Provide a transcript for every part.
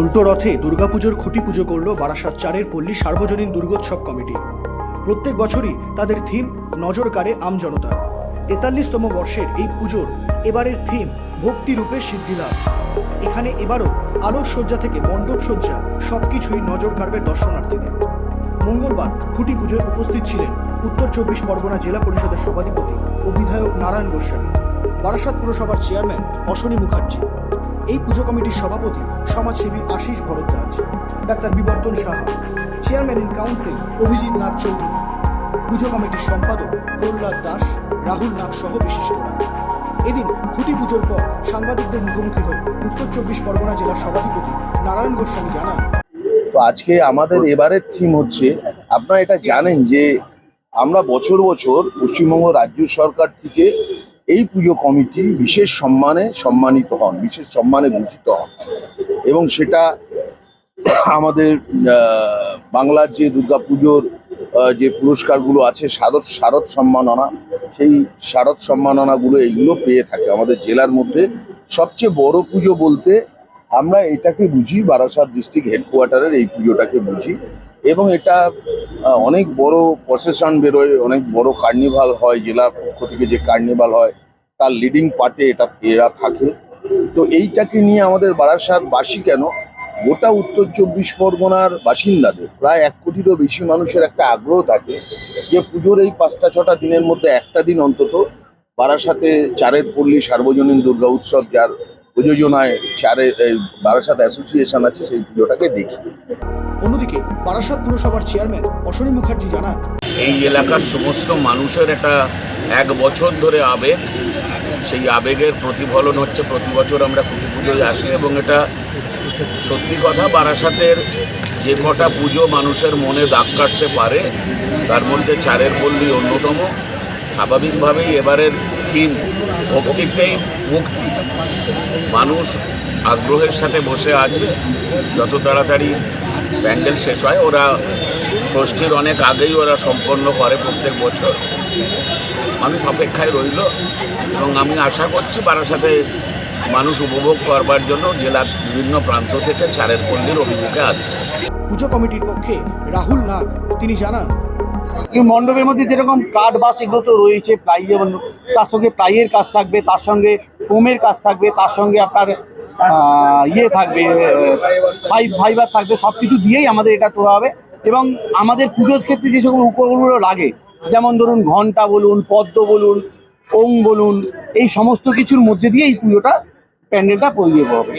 উল্টো রথে দুর্গাপুজোর খুঁটি পুজো করল বারাসাত চারের পল্লী সার্বজনীন দুর্গোৎসব কমিটি। প্রত্যেক বছরই তাদের থিম, নজর কাড়ে আমজনতা তেতাল্লিশতম বর্ষের এই পুজোর এবারের থিম ভক্তিরূপে সিদ্ধিলাভ এখানে এবারও আলোর সজ্জা থেকে মণ্ডপ সজ্জা সবকিছুই নজর কাড়বে দর্শনার্থীদের মঙ্গলবার খুঁটি পুজোয় উপস্থিত ছিলেন উত্তর চব্বিশ পরগনা জেলা পরিষদের সভাধিপতি ও বিধায়ক নারায়ণ গোস্বামী। বারাসাত পুরসভার চেয়ারম্যান অশ্বনী মুখার্জি। এই পুজো কমিটির সভাপতি সমাজসেবী Ashis Bharadwaj, doctor Bibartan Saha, chairman in council Abhijit Nath Chowdhury. Puja কমিটির সম্পাদক প্রহ্লাদ দাস, রাহুল নাথ সহ বিশিষ্টরা। এদিন খুঁটি পুজোর পর সাংবাদিকদের মুখোমুখি হয়ে উত্তর চব্বিশ পরগনা জেলার সভাধিপতি নারায়ণ গোস্বামী জানান, তো আজকে আমাদের এবারের থিম হচ্ছে, আপনারা এটা জানেন যে আমরা বছর বছর পশ্চিমবঙ্গ রাজ্য সরকার থেকে এই পুজো কমিটি বিশেষ সম্মানে সম্মানিত হন বিশেষ সম্মানে ভূষিত হন। এবং সেটা আমাদের বাংলার যে দুর্গাপুজোর আহ, যে পুরস্কারগুলো আছে শারদ শারদ সম্মাননা সেই শারদ সম্মাননাগুলো এইগুলো পেয়ে থাকে আমাদের জেলার মধ্যে। সবচেয়ে বড় পুজো বলতে আমরা এটাকে বুঝি বারাসাত ডিস্ট্রিক্ট হেডকোয়ার্টারের এই পুজোটাকে বুঝি। এবং এটা অনেক বড় প্রসেশন বেরোয় অনেক বড় কার্নিভাল হয় জেলার পক্ষ থেকে যে কার্নিভাল হয় তার লিডিং পার্টে এটা, এরা থাকে। তো এইটাকে নিয়ে আমাদের বারাসাতবাসী কেন? গোটা উত্তর চব্বিশ পরগনার বাসিন্দাদের, প্রায় এক কোটিরও বেশি মানুষের একটা আগ্রহ থাকে যে পুজোর এই পাঁচটা, ছটা দিনের মধ্যে একটা দিন অন্তত বারাসাতে চারের পল্লী সার্বজনীন দুর্গা উৎসব, যার প্রযোজনায় এই বারাসাত অ্যাসোসিয়েশন আছে সেই পুজোটাকে দেখি। অন্যদিকে বারাসাত পুরসভার চেয়ারম্যান অশ্বনী মুখার্জি জানান এই এলাকার সমস্ত মানুষের একটা এক বছর ধরে আবেগ। সেই আবেগের প্রতিফলন হচ্ছে প্রতি বছর আমরা খুঁটি পুজোয় আসি এবং এটা সত্যি কথা বারাসাতের যে কটা পুজো মানুষের মনে দাগ কাটতে পারে তার মধ্যে চারের পল্লী অন্যতম। স্বাভাবিকভাবেই এবারের থিম ভক্তিতেই মুক্তি। মানুষ আগ্রহের সাথে বসে আছে। যত তাড়াতাড়ি প্যান্ডেল শেষ হয় ওরা ষষ্ঠীর অনেক আগেই ওরা সম্পন্ন করে প্রত্যেক বছর। মানুষ অপেক্ষায় রইল এবং আমি আশা করছি বারাসাতে মানুষ উপভোগ করবার জন্য জেলার বিভিন্ন প্রান্ত থেকে চারের পল্লীর অভিযোগে আসবে। পুজো কমিটির পক্ষে রাহুল নাগ তিনি জানান এই মণ্ডপের মধ্যে যেরকম কাঠ বাস এগুলো তো রয়েছে প্লাই যেমন তার সঙ্গে প্লাইয়ের কাজ থাকবে, তার সঙ্গে ফোমের কাজ থাকবে, তার সঙ্গে আপনার ইয়ে থাকবে ফাইভ ফাইবার থাকবে সব কিছু দিয়েই আমাদের এটা তোলা হবে। এবং আমাদের পুজোর ক্ষেত্রে যে সকল উপকরণগুলো লাগে, যেমন ধরুন ঘণ্টা বলুন, পদ্ম বলুন ওং বলুন, এই সমস্ত কিছুর মধ্যে দিয়ে এই পুজোটা প্যান্ডেলটা পরিয়ে হবে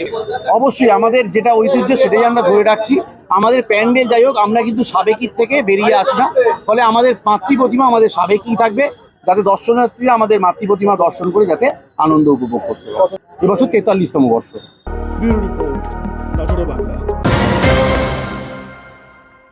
অবশ্যই আমাদের যেটা ঐতিহ্য সেটাই আমরা ধরে রাখছি। আমাদের প্যান্ডেল যাই হোক, আমরা কিন্তু সাবেকির থেকে বেরিয়ে আসি না। ফলে আমাদের মাতৃ প্রতিমা আমাদের সাবেকই থাকবে। যাতে দর্শনার্থী আমাদের মাতৃ প্রতিমা দর্শন করে যাতে আনন্দ উপভোগ করতে পারে। এবছর তেতাল্লিশতম বর্ষ।